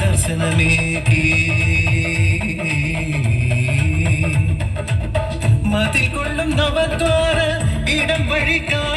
ദർശനമേകി. മതിൽ കൊള്ളും നവദ്വാര ഇടം വഴിക്കാൻ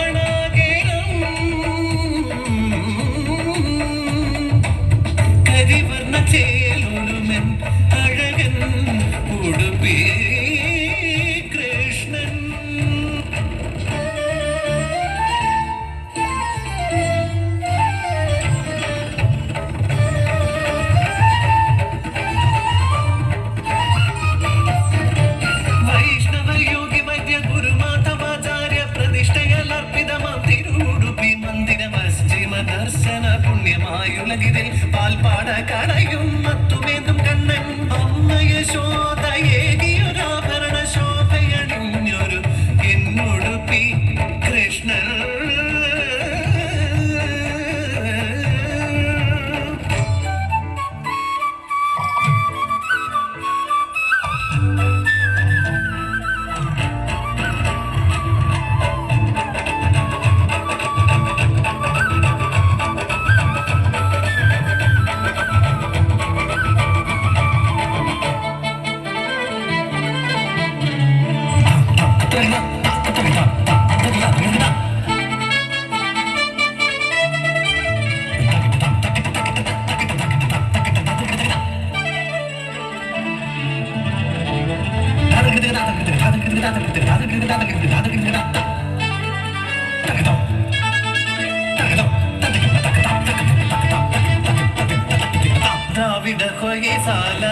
sana.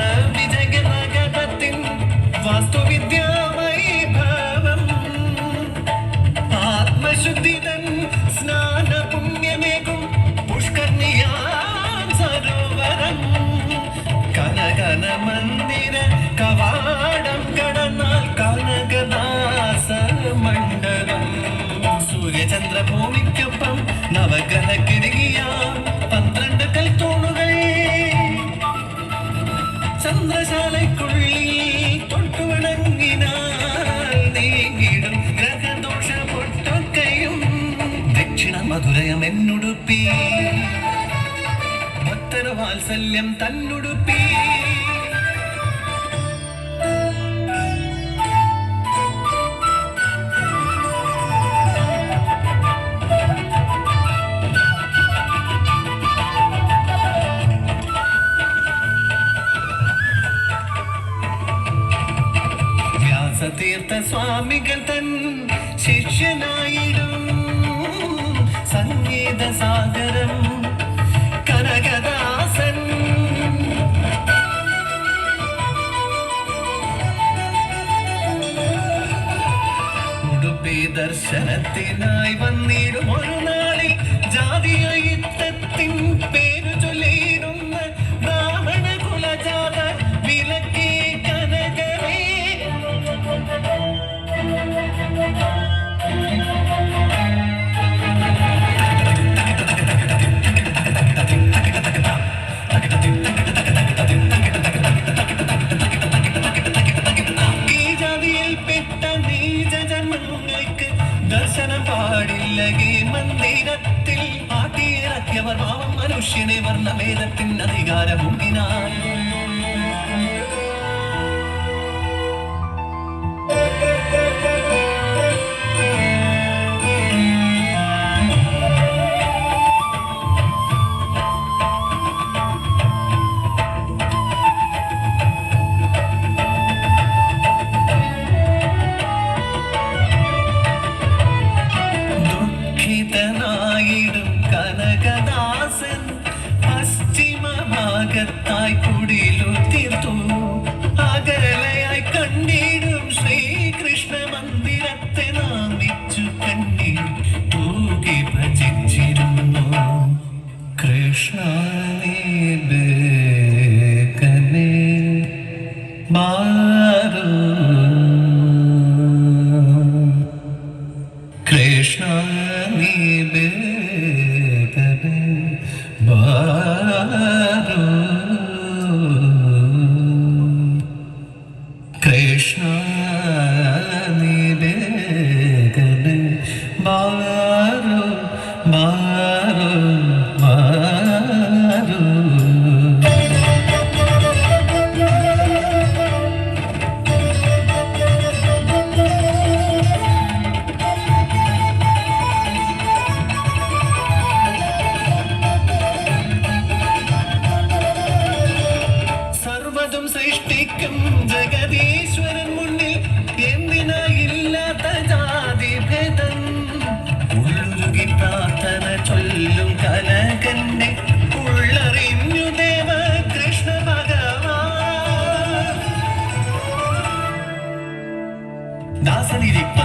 തന്നെന്നുടുപ്പി ഭക്തര വാത്സല്യം തന്നുടുപ്പി. തീർത്ഥ സ്വാമികൾ തൻ ശിഷ്യനായ കനകദാസൻ. ദർശനത്തിനായി വന്നിടും ഒരു നാളിൽ ജാതിയ യുദ്ധത്തിൻ പാടില്ല മന്ദിരത്തിൽ പാട്ടിയിറക്കിയവർ പാവം മനുഷ്യനെ വർണഭേദത്തിൻ അധികാരമുങ്കിനായി I could. Krishna.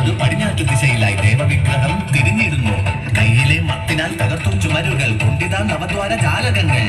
ദാസനിരിപ്പത് പടിഞ്ഞാറ്റു ദിശയിലായി ദേവവിഗ്രഹം തിരിഞ്ഞിരുന്നു. കയ്യിലെ മത്തിനാൽ തകർത്തും ചുമരുകൾ കൊണ്ടിതാ നവദ്വാര ജാലകങ്ങൾ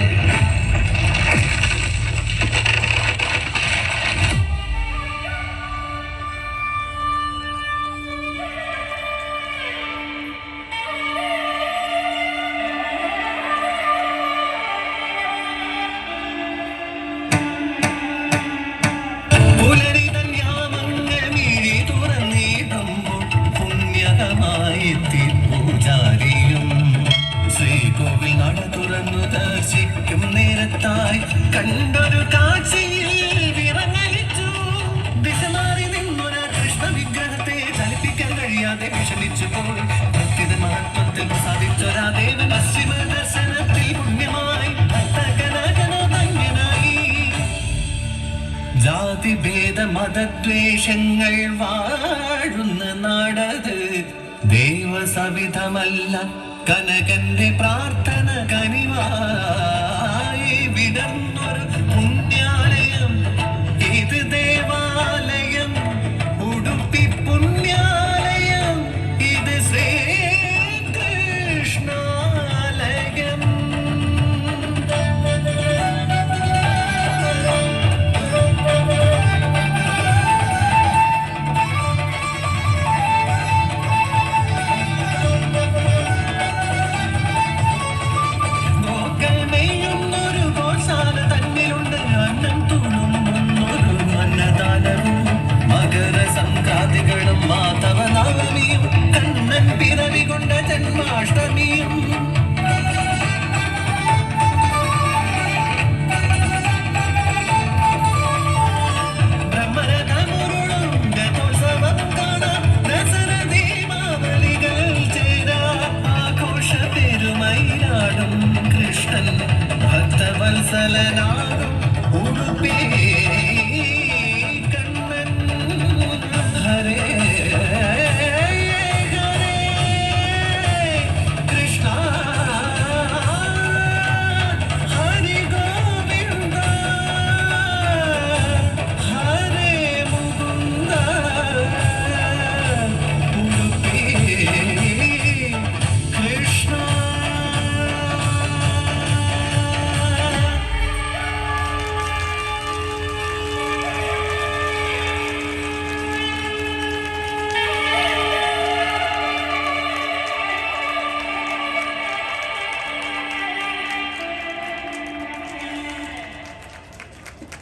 കഴിയാതെ വിഷമിച്ചു പോയി ഭക്തിയുടെ മഹത്വത്തിൽ സാധിച്ചൊരാ ദേവൻ പശ്ചിമ ദർശനത്തിൽ പുണ്യമായി ജാതിഭേദ മതദ്വേഷങ്ങൾ വാഴുന്ന നാടത്. ദേവസവിധമല്ല കനകന്റെ പ്രാർത്ഥന കനിവാ